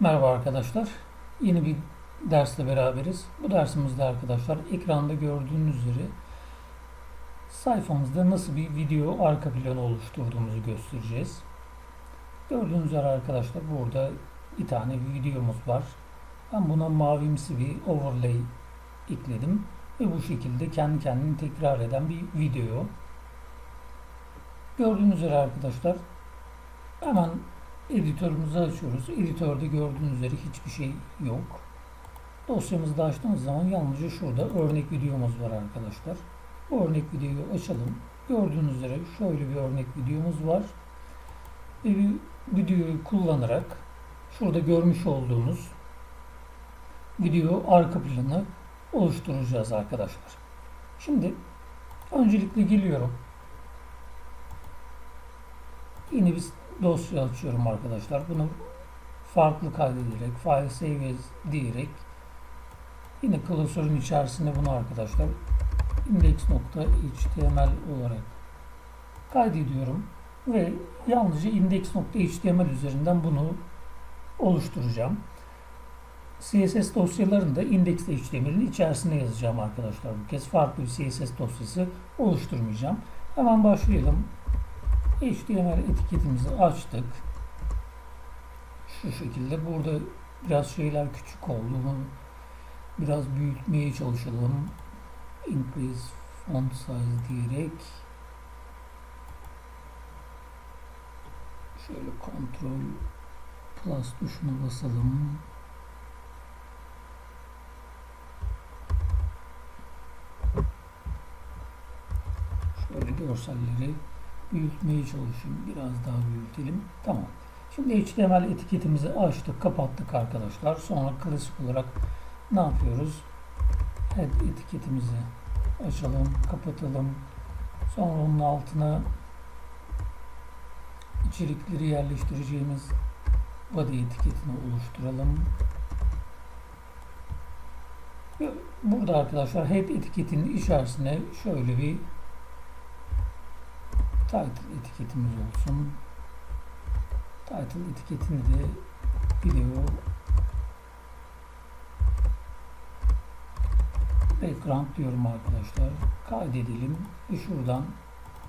Merhaba arkadaşlar. Yeni bir dersle beraberiz. Bu dersimizde arkadaşlar ekranda gördüğünüz üzere sayfamızda nasıl bir video arka planı oluşturduğumuzu göstereceğiz. Gördüğünüz üzere arkadaşlar burada bir tane videomuz var. Ben buna mavimsi bir overlay ekledim ve bu şekilde kendi kendini tekrar eden bir video. Gördüğünüz üzere arkadaşlar hemen editörümüzü açıyoruz. Editörde gördüğünüz üzere hiçbir şey yok. Dosyamızı da açtığımız zaman yalnızca şurada örnek videomuz var arkadaşlar. Bu örnek videoyu açalım. Gördüğünüz üzere şöyle bir örnek videomuz var. Ve bir videoyu kullanarak şurada görmüş olduğunuz video arka planı oluşturacağız arkadaşlar. Şimdi öncelikle geliyorum. Yeni bir dosya açıyorum arkadaşlar. Bunu farklı kaydederek, file save as diyerek yine klasörün içerisinde bunu arkadaşlar index.html olarak kaydediyorum ve yalnızca index.html üzerinden bunu oluşturacağım. CSS dosyalarını da index.html'in içerisine yazacağım arkadaşlar. Bu kez farklı bir CSS dosyası oluşturmayacağım. Hemen başlayalım. HTML etiketimizi açtık. Şu şekilde burada biraz şeyler küçük oldu. Biraz büyütmeye çalışalım. Increase font size diyerek şöyle Ctrl plus tuşuna basalım. Şöyle görselleri büyütmeye çalışayım. Biraz daha büyütelim. Tamam. Şimdi HTML etiketimizi açtık, kapattık arkadaşlar. Sonra klasik olarak ne yapıyoruz? Head etiketimizi açalım, kapatalım. Sonra onun altına içerikleri yerleştireceğimiz body etiketini oluşturalım. Burada arkadaşlar head etiketinin içerisine şöyle bir title etiketimiz olsun. Title etiketini de video background diyorum arkadaşlar. Kaydedelim ve şuradan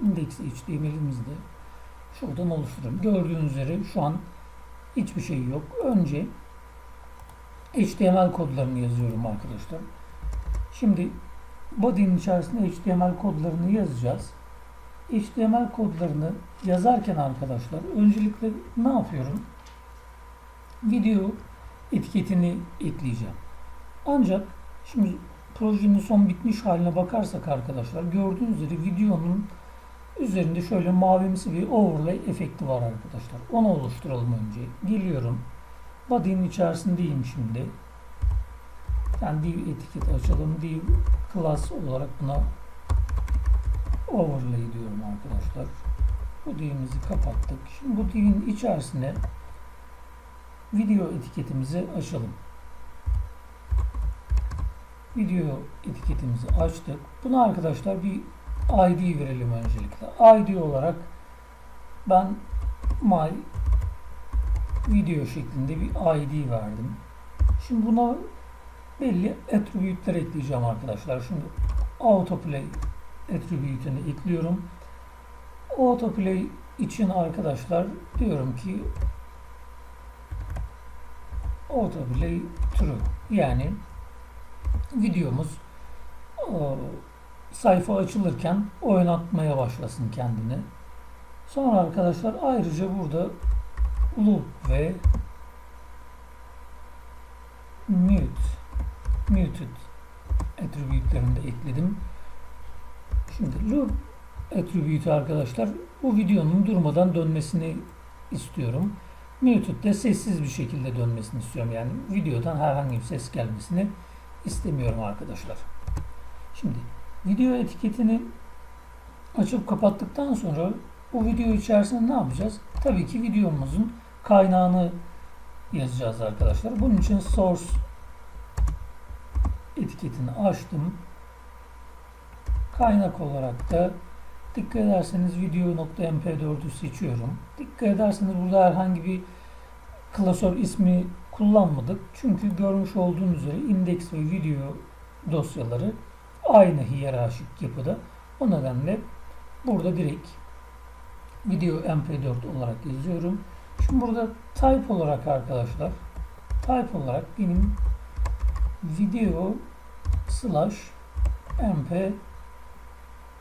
index HTML'imizi de şuradan oluşturalım. Gördüğünüz üzere şu an hiçbir şey yok. Önce HTML kodlarını yazıyorum arkadaşlar. Şimdi body'nin içerisinde HTML kodlarını yazacağız. HTML kodlarını yazarken arkadaşlar öncelikle ne yapıyorum? Video etiketini ekleyeceğim. Ancak şimdi projenin son bitmiş haline bakarsak arkadaşlar gördüğünüz üzere videonun üzerinde şöyle mavimsi bir overlay efekti var arkadaşlar. Onu oluşturalım önce. Geliyorum. Body'nin içerisindeyim şimdi. Yani div etiket açalım. Div class olarak buna overlay diyorum arkadaşlar. Bu divimizi kapattık. Şimdi bu divin içerisine video etiketimizi açalım. Video etiketimizi açtık. Buna arkadaşlar bir ID verelim öncelikle. ID olarak ben my video şeklinde bir ID verdim. Şimdi buna belli attribute'ler ekleyeceğim arkadaşlar. Şimdi autoplay attribute'ini ekliyorum. Autoplay için arkadaşlar diyorum ki autoplay true yani videomuz o, sayfa açılırken oynatmaya başlasın kendini. Sonra arkadaşlar ayrıca burada loop ve mute muted attribute'lerini de ekledim. Şimdi loop attribute arkadaşlar bu videonun durmadan dönmesini istiyorum. Muted sessiz bir şekilde dönmesini istiyorum. Yani videodan herhangi bir ses gelmesini istemiyorum arkadaşlar. Şimdi video etiketini açıp kapattıktan sonra bu video içerisinde ne yapacağız? Tabii ki videomuzun kaynağını yazacağız arkadaşlar. Bunun için source etiketini açtım. Kaynak olarak da dikkat ederseniz video.mp4'ü seçiyorum. Dikkat ederseniz burada herhangi bir klasör ismi kullanmadık. Çünkü görmüş olduğunuz üzere indeks ve video dosyaları aynı hiyerarşik yapıda. O nedenle burada direkt video mp4 olarak yazıyorum. Şimdi burada type olarak arkadaşlar type olarak benim video slash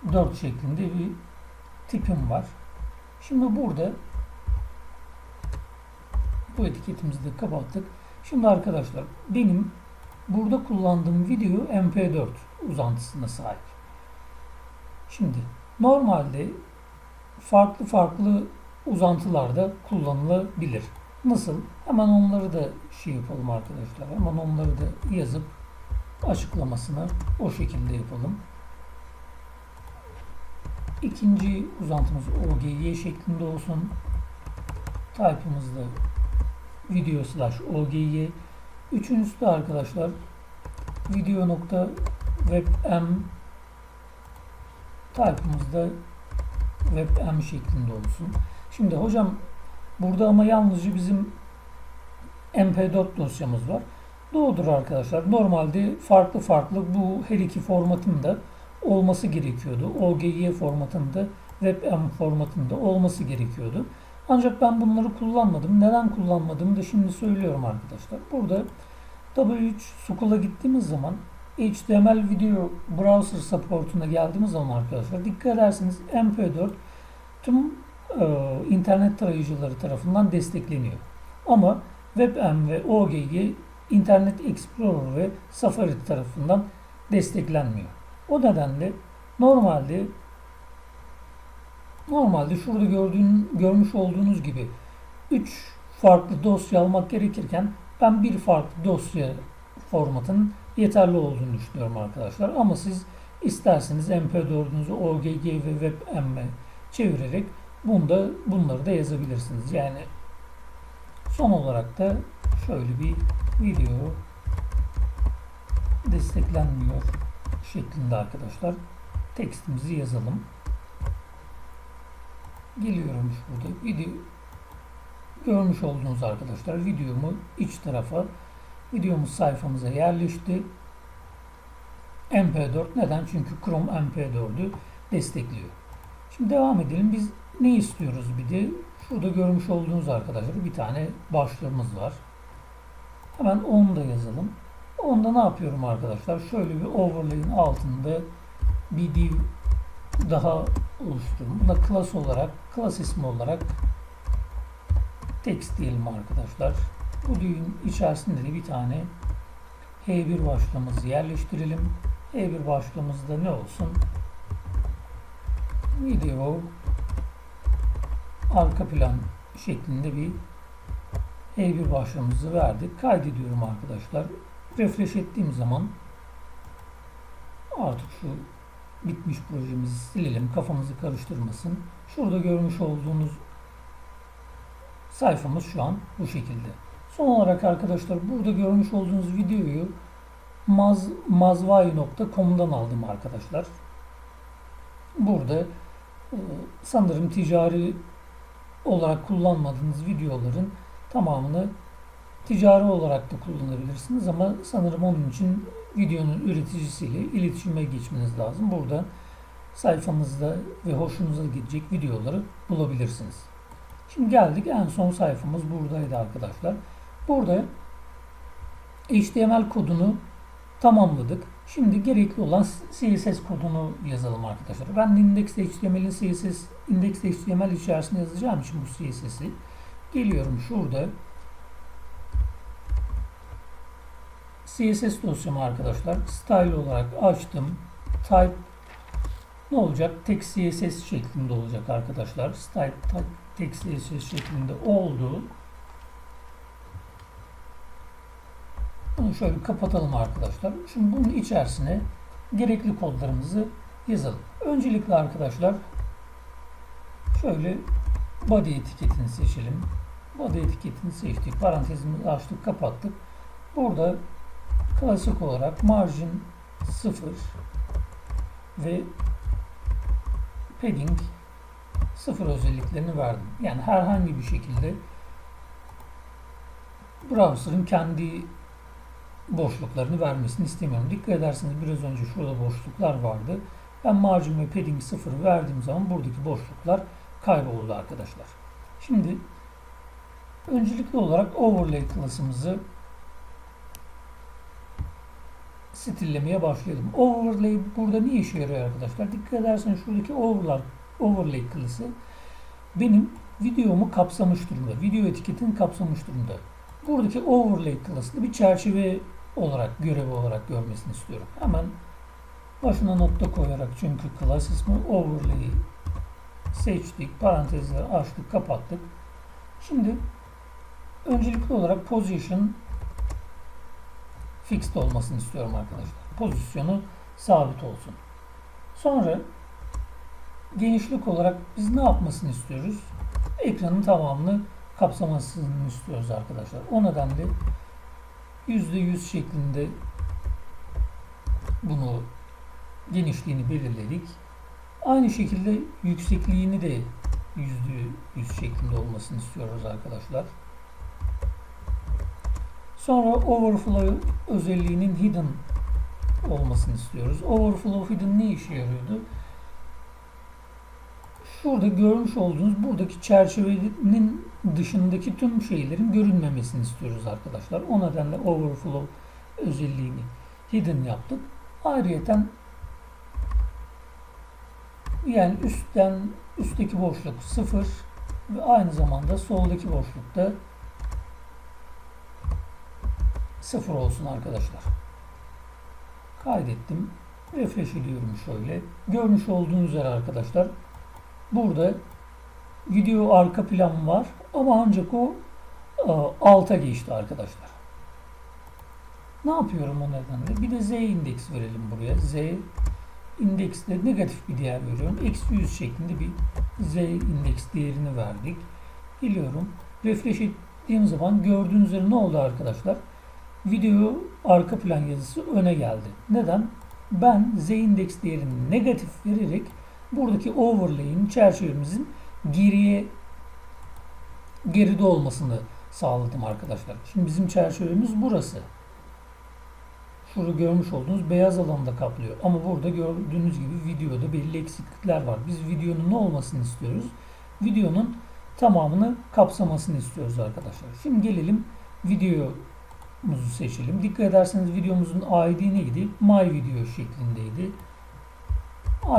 mp4 şeklinde bir tipim var. Şimdi burada bu etiketimizi de kapattık. Şimdi arkadaşlar benim burada kullandığım video mp4 uzantısına sahip. Şimdi normalde farklı farklı uzantılarda kullanılabilir. Nasıl? Hemen onları da şey yapalım arkadaşlar. Hemen onları da yazıp açıklamasını o şekilde yapalım. İkinci uzantımız OGY şeklinde olsun. Type'ımız da video slash OGY. Üçüncüsü de arkadaşlar video nokta webm type'ımız da webm şeklinde olsun. Şimdi hocam burada ama yalnızca bizim mp4 dosyamız var. Doğrudur arkadaşlar. Normalde farklı farklı bu her iki formatında olması gerekiyordu. OGY formatında, WebM formatında olması gerekiyordu. Ancak ben bunları kullanmadım. Neden kullanmadığımı da şimdi söylüyorum arkadaşlar. Burada W3 School'a gittiğimiz zaman HTML video browser supportuna geldiğimiz zaman arkadaşlar dikkat ederseniz MP4 tüm e, internet tarayıcıları tarafından destekleniyor. Ama WebM ve OGG Internet Explorer ve Safari tarafından desteklenmiyor. O nedenle normalde normalde şurada gördüğün, görmüş olduğunuz gibi 3 farklı dosya almak gerekirken ben bir farklı dosya formatının yeterli olduğunu düşünüyorum arkadaşlar. Ama siz isterseniz MP4'ünüzü OGG ve WebM'e çevirerek bunda bunları da yazabilirsiniz. Yani son olarak da şöyle bir video desteklenmiyor şeklinde arkadaşlar tekstimizi yazalım. Geliyorum burada video görmüş olduğunuz arkadaşlar videomu iç tarafa videomuz sayfamıza yerleşti. MP4 neden? Çünkü Chrome MP4'ü destekliyor. Şimdi devam edelim. Biz ne istiyoruz bir de? Şurada görmüş olduğunuz arkadaşlar bir tane başlığımız var. Hemen onu da yazalım. Onda ne yapıyorum arkadaşlar? Şöyle bir overlay'in altında bir div daha oluşturuyorum. Buna class olarak, class ismi olarak text diyelim arkadaşlar. Bu divin içerisinde de bir tane H1 başlığımızı yerleştirelim. H1 başlığımızda ne olsun? Video arka plan şeklinde bir H1 başlığımızı verdik. Kaydediyorum arkadaşlar. Refresh ettiğim zaman artık şu bitmiş projemizi silelim. Kafamızı karıştırmasın. Şurada görmüş olduğunuz sayfamız şu an bu şekilde. Son olarak arkadaşlar burada görmüş olduğunuz videoyu maz, mazvai.com'dan aldım arkadaşlar. Burada e, sanırım ticari olarak kullanmadığınız videoların tamamını ticari olarak da kullanabilirsiniz ama sanırım onun için videonun üreticisiyle iletişime geçmeniz lazım. Burada sayfanızda ve hoşunuza gidecek videoları bulabilirsiniz. Şimdi geldik en son sayfamız buradaydı arkadaşlar. Burada HTML kodunu tamamladık. Şimdi gerekli olan CSS kodunu yazalım arkadaşlar. Ben index.html'in CSS index.html içerisinde yazacağım için bu CSS'i geliyorum şurada CSS dosyamı arkadaşlar style olarak açtım. Type ne olacak? Tek CSS şeklinde olacak arkadaşlar. Style type tek CSS şeklinde oldu. Bunu şöyle kapatalım arkadaşlar. Şimdi bunun içerisine gerekli kodlarımızı yazalım. Öncelikle arkadaşlar şöyle body etiketini seçelim. Body etiketini seçtik. Parantezimizi açtık, kapattık. Burada klasik olarak margin 0 ve padding 0 özelliklerini verdim. Yani herhangi bir şekilde browser'ın kendi boşluklarını vermesini istemiyorum. Dikkat ederseniz biraz önce şurada boşluklar vardı. Ben margin ve padding 0 verdiğim zaman buradaki boşluklar kayboldu arkadaşlar. Şimdi öncelikli olarak overlay klasımızı stillemeye başlayalım. Overlay burada ne işe yarıyor arkadaşlar? Dikkat ederseniz şuradaki overlay, overlay klası benim videomu kapsamış durumda. Video etiketini kapsamış durumda. Buradaki overlay klasını bir çerçeve olarak, görev olarak görmesini istiyorum. Hemen başına nokta koyarak çünkü class ismi overlay'i seçtik, parantezleri açtık, kapattık. Şimdi öncelikli olarak position fixed olmasını istiyorum arkadaşlar. Pozisyonu sabit olsun. Sonra genişlik olarak biz ne yapmasını istiyoruz? Ekranın tamamını kapsamasını istiyoruz arkadaşlar. O nedenle %100 şeklinde bunu genişliğini belirledik. Aynı şekilde yüksekliğini de %100 şeklinde olmasını istiyoruz arkadaşlar. Sonra overflow özelliğinin hidden olmasını istiyoruz. Overflow hidden ne işe yarıyordu? Şurada görmüş olduğunuz buradaki çerçevenin dışındaki tüm şeylerin görünmemesini istiyoruz arkadaşlar. O nedenle overflow özelliğini hidden yaptık. Ayrıyeten yani üstten üstteki boşluk 0 ve aynı zamanda soldaki boşlukta 0 olsun arkadaşlar. Kaydettim. Refresh ediyorum şöyle. Görmüş olduğunuz üzere arkadaşlar burada video arka plan var ama ancak o e, alta geçti arkadaşlar. Ne yapıyorum o nedenle? Bir de z indeks verelim buraya. z indeksle negatif bir değer veriyorum. Eksi 100 şeklinde bir z indeks değerini verdik. Geliyorum. Refresh ettiğim zaman gördüğünüz üzere ne oldu arkadaşlar? Video arka plan yazısı öne geldi. Neden? Ben z indeks değerini negatif vererek buradaki overlay'in çerçevemizin geriye geride olmasını sağladım arkadaşlar. Şimdi bizim çerçevemiz burası. Şurada görmüş olduğunuz beyaz alanı kaplıyor. Ama burada gördüğünüz gibi videoda belli eksiklikler var. Biz videonun ne olmasını istiyoruz? Videonun tamamını kapsamasını istiyoruz arkadaşlar. Şimdi gelelim videomuzu seçelim. Dikkat ederseniz videomuzun ID neydi? My Video şeklindeydi.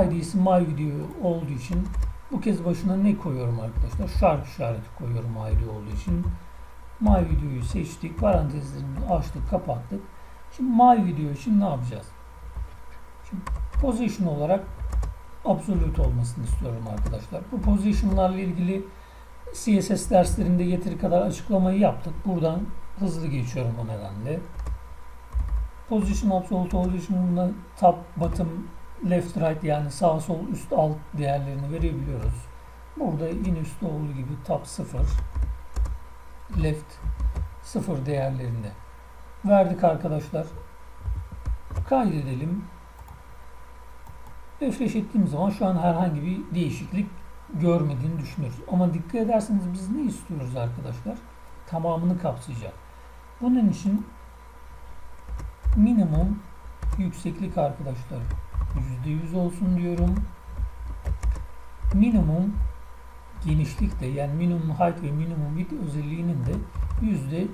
ID'si My Video olduğu için bu kez başına ne koyuyorum arkadaşlar? Şarkı işareti koyuyorum ID olduğu için. My Video'yu seçtik. Parantezlerini açtık, kapattık. Şimdi My Video için ne yapacağız? Şimdi position olarak absolute olmasını istiyorum arkadaşlar. Bu position'larla ilgili CSS derslerinde yeteri kadar açıklamayı yaptık. Buradan hızlı geçiyorum o nedenle. Position absolute bunda top, bottom, left, right yani sağ, sol, üst, alt değerlerini verebiliyoruz. Burada yine üstte olduğu gibi top 0, left 0 değerlerini verdik arkadaşlar. Kaydedelim. Refresh ettiğim zaman şu an herhangi bir değişiklik görmediğini düşünüyoruz. Ama dikkat ederseniz biz ne istiyoruz arkadaşlar? Tamamını kapsayacak. Bunun için minimum yükseklik arkadaşlar %100 olsun diyorum. Minimum genişlik de yani minimum height ve minimum width özelliğinin de yüzde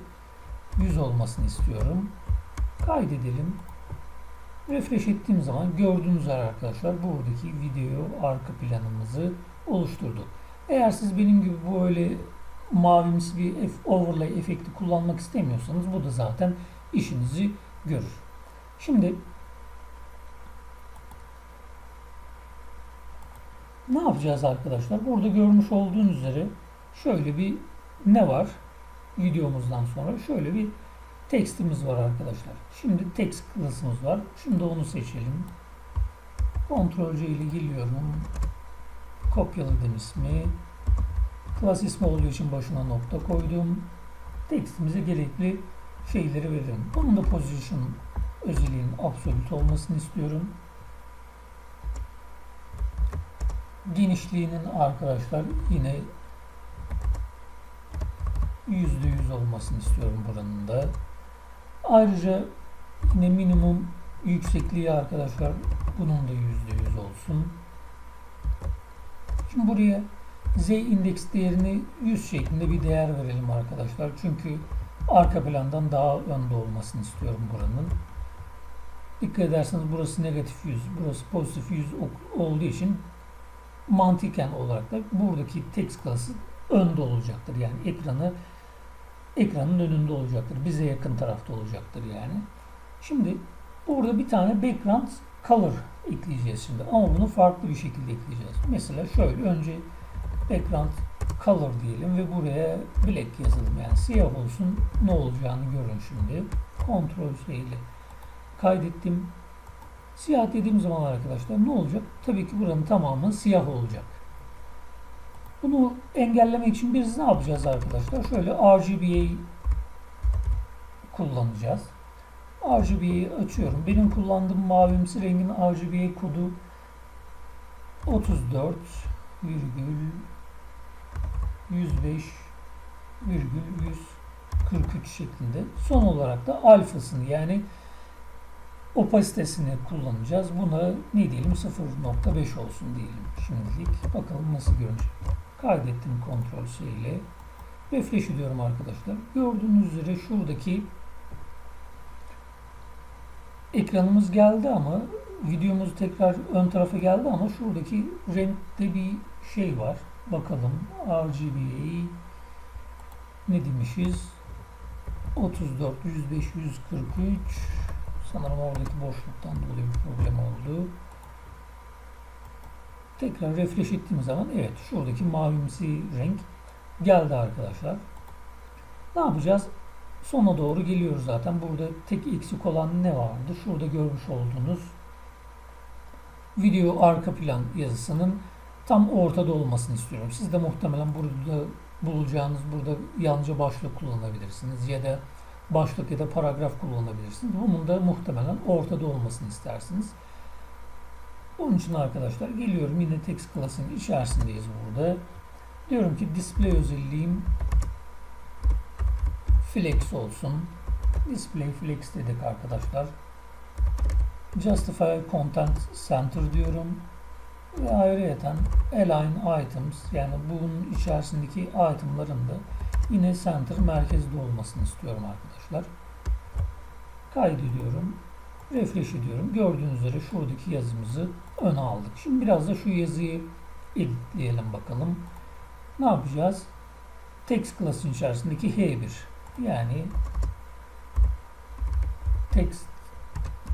100 olmasını istiyorum. Kaydedelim. Refresh ettiğim zaman gördüğünüz üzere arkadaşlar buradaki video arka planımızı oluşturduk. Eğer siz benim gibi böyle mavimsi bir overlay efekti kullanmak istemiyorsanız bu da zaten işinizi görür. Şimdi ne yapacağız arkadaşlar? Burada görmüş olduğunuz üzere şöyle bir ne var? videomuzdan sonra şöyle bir tekstimiz var arkadaşlar. Şimdi text klasımız var. Şimdi onu seçelim. Ctrl C ile geliyorum. Kopyaladım ismi. Klas ismi olduğu için başına nokta koydum. Tekstimize gerekli şeyleri veririm. Bunun da position özelliğinin absolute olmasını istiyorum. Genişliğinin arkadaşlar yine %100 olmasını istiyorum buranın da. Ayrıca yine minimum yüksekliği arkadaşlar bunun da %100 olsun. Şimdi buraya Z indeks değerini 100 şeklinde bir değer verelim arkadaşlar. Çünkü arka plandan daha önde olmasını istiyorum buranın. Dikkat ederseniz burası negatif 100, burası pozitif 100 olduğu için mantıken olarak da buradaki text klası önde olacaktır. Yani ekranı ekranın önünde olacaktır. Bize yakın tarafta olacaktır yani. Şimdi burada bir tane background color ekleyeceğiz şimdi. Ama bunu farklı bir şekilde ekleyeceğiz. Mesela şöyle önce background color diyelim ve buraya black yazalım. Yani siyah olsun ne olacağını görün şimdi. Ctrl C ile kaydettim. Siyah dediğim zaman arkadaşlar ne olacak? Tabii ki buranın tamamı siyah olacak. Bunu engelleme için biz ne yapacağız arkadaşlar? Şöyle RGB'yi kullanacağız. RGB'yi açıyorum. Benim kullandığım mavimsi rengin RGB kodu 34,5 105,143 şeklinde. Son olarak da alfasını yani opasitesini kullanacağız. Buna ne diyelim 0.5 olsun diyelim şimdilik. Bakalım nasıl görünecek. Kaydettim kontrol C ile ve flash ediyorum arkadaşlar. Gördüğünüz üzere şuradaki ekranımız geldi ama videomuz tekrar ön tarafa geldi ama şuradaki renkte bir şey var. Bakalım RGB'yi ne demişiz? 34, 105, 143 sanırım oradaki boşluktan dolayı bir problem oldu. Tekrar refresh ettiğim zaman evet şuradaki mavimsi renk geldi arkadaşlar. Ne yapacağız? Sona doğru geliyoruz zaten. Burada tek eksik olan ne vardı? Şurada görmüş olduğunuz video arka plan yazısının tam ortada olmasını istiyorum. Siz de muhtemelen burada bulacağınız burada yalnızca başlık kullanabilirsiniz ya da başlık ya da paragraf kullanabilirsiniz. Bunun da muhtemelen ortada olmasını istersiniz. Onun için arkadaşlar geliyorum yine text class'ın içerisindeyiz burada. Diyorum ki display özelliğim flex olsun. Display flex dedik arkadaşlar. Justify content center diyorum. Ve ayrıyeten align items yani bunun içerisindeki itemların da yine center merkezde olmasını istiyorum arkadaşlar. Kaydediyorum. Refresh ediyorum. Gördüğünüz üzere şuradaki yazımızı öne aldık. Şimdi biraz da şu yazıyı editleyelim bakalım. Ne yapacağız? Text class'ın içerisindeki H1 yani text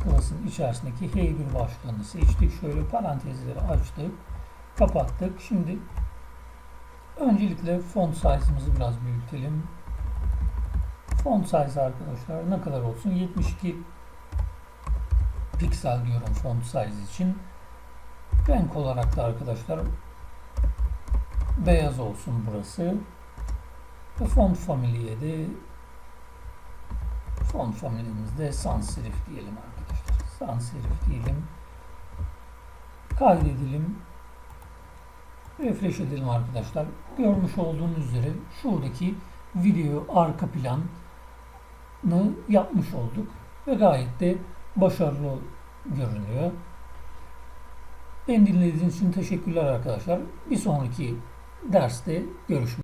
class'ın içerisindeki H1 başlığını seçtik. Şöyle parantezleri açtık. Kapattık. Şimdi öncelikle font size'ımızı biraz büyütelim. Font size arkadaşlar ne kadar olsun? 72 piksel diyorum font size için. Renk olarak da arkadaşlar beyaz olsun burası. Ve font family'ye de font family'mizde sans serif diyelim arkadaşlar. Sans serif diyelim. Kaydedelim. Refresh edelim arkadaşlar. Görmüş olduğunuz üzere şuradaki video arka planı yapmış olduk. Ve gayet de başarılı görünüyor. Beni dinlediğiniz için teşekkürler arkadaşlar. Bir sonraki derste görüşmek